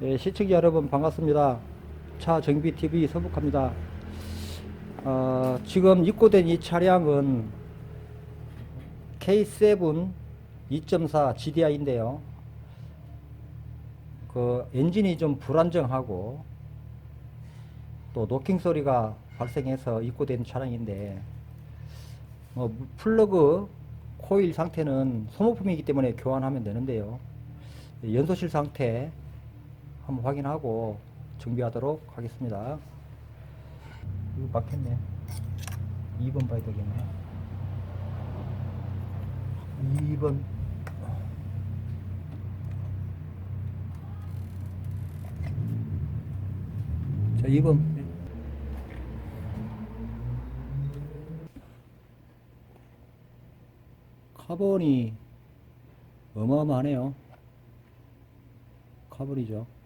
예, 시청자 여러분 반갑습니다. 차 정비 TV 서북합니다. 어, 지금 입고된 이 차량은 K7 2.4 GDI인데요. 그 엔진이 좀 불안정하고 또 노킹 소리가 발생해서 입고된 차량인데 뭐 플러그 코일 상태는 소모품이기 때문에 교환하면 되는데요. 연소실 상태 한번 확인하고 정비하도록 하겠습니다. 이거 막혔네. 2번 봐야 되겠네. 2번. 자, 2번. 카본이 어마어마하네요. 카본이죠.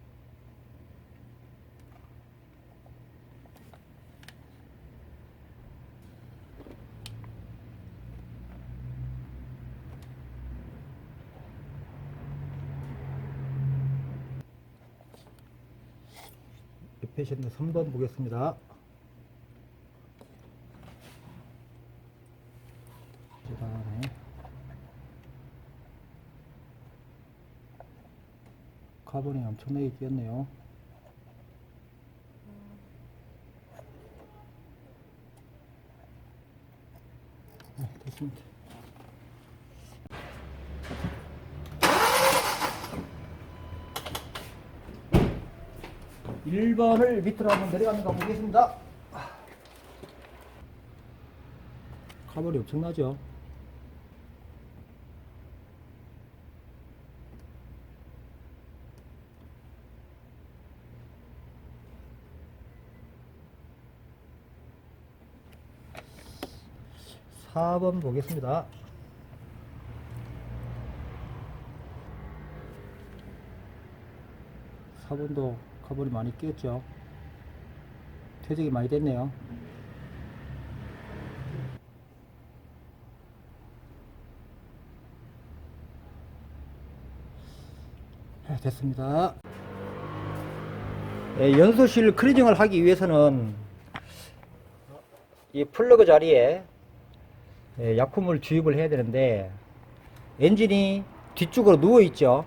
옆에 있는 3번 보겠습니다. 카본이 엄청나게 끼었네요. 네, 됐습니다. 일번을 밑으로 한번 내려가는 거 보겠습니다. 카본이 엄청나죠? 사번 보겠습니다. 사번도 카본이 많이 끼었죠. 퇴적이 많이 됐네요. 네, 됐습니다. 예, 연소실 클리징을 하기 위해서는 이 플러그 자리에 예, 약품을 주입을 해야 되는데 엔진이 뒤쪽으로 누워 있죠.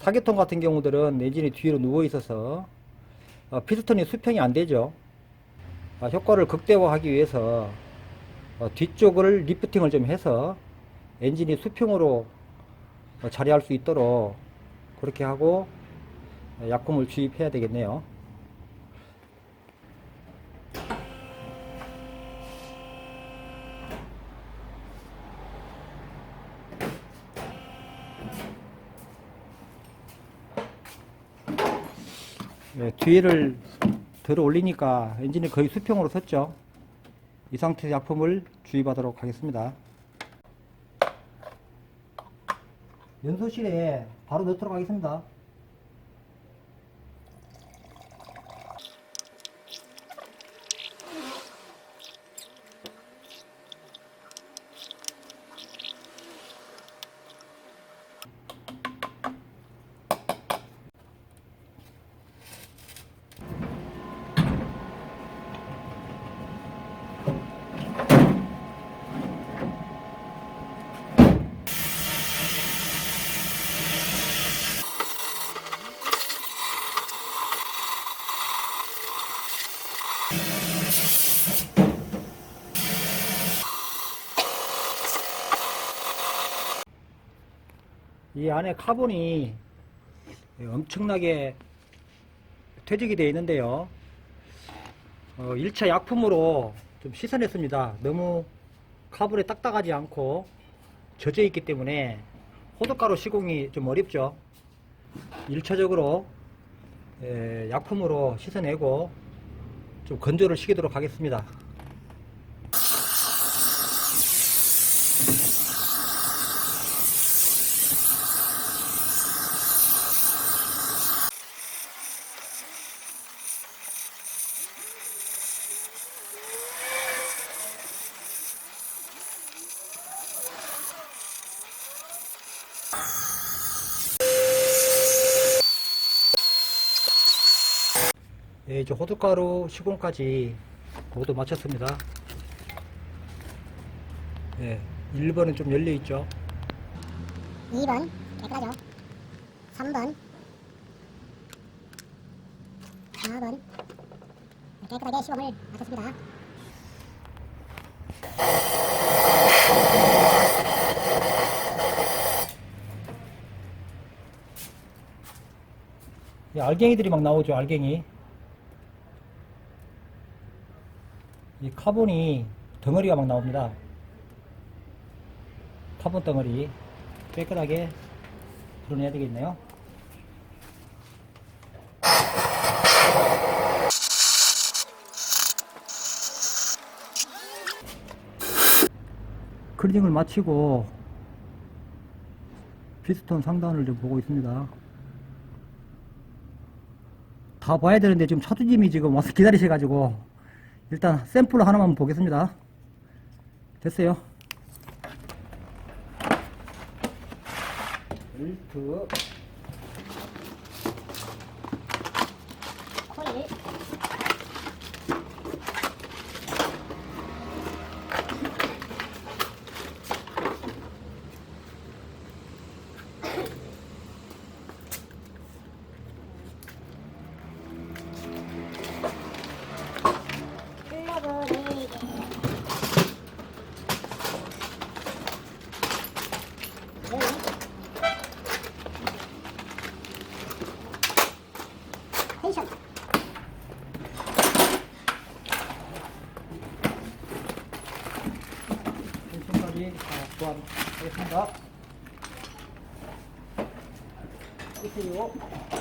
사계통 같은 경우들은 엔진이 뒤로 누워 있어서 어, 피스톤이 수평이 안 되죠. 아, 효과를 극대화하기 위해서 어, 뒤쪽을 리프팅을 좀 해서 엔진이 수평으로 어, 자리할 수 있도록 그렇게 하고 어, 약품을 주입해야 되겠네요. 네, 뒤를 들어 올리니까 엔진이 거의 수평으로 섰죠. 이 상태의 약품을 주입하도록 하겠습니다. 연소실에 바로 넣도록 하겠습니다. 이 안에 카본이 엄청나게 퇴적이 되어 있는데요. 어, 1차 약품으로 좀 씻어냈습니다. 너무 카본이 딱딱하지 않고 젖어 있기 때문에 호두가루 시공이 좀 어렵죠. 1차적으로 약품으로 씻어내고 좀 건조를 시키도록 하겠습니다. 예, 이제 호두가루 시공까지 모두 마쳤습니다. 예, 1번은 좀 열려있죠. 2번 깨끗하죠 3번 4번 깨끗하게 시범을 마쳤습니다 이 알갱이들이 막 나오죠, 알갱이. 이 카본이 덩어리가 막 나옵니다. 카본 덩어리 깨끗하게 풀어내야 되겠네요. 클리닝을 마치고 피스톤 상단을 좀 보고 있습니다. 다 봐야 되는데 지금 차주님이 지금 와서 기다리셔가지고 일단 샘플 하나만 보겠습니다. 됐어요. 벨트 코일 다 교환하겠습니다. 끝이요.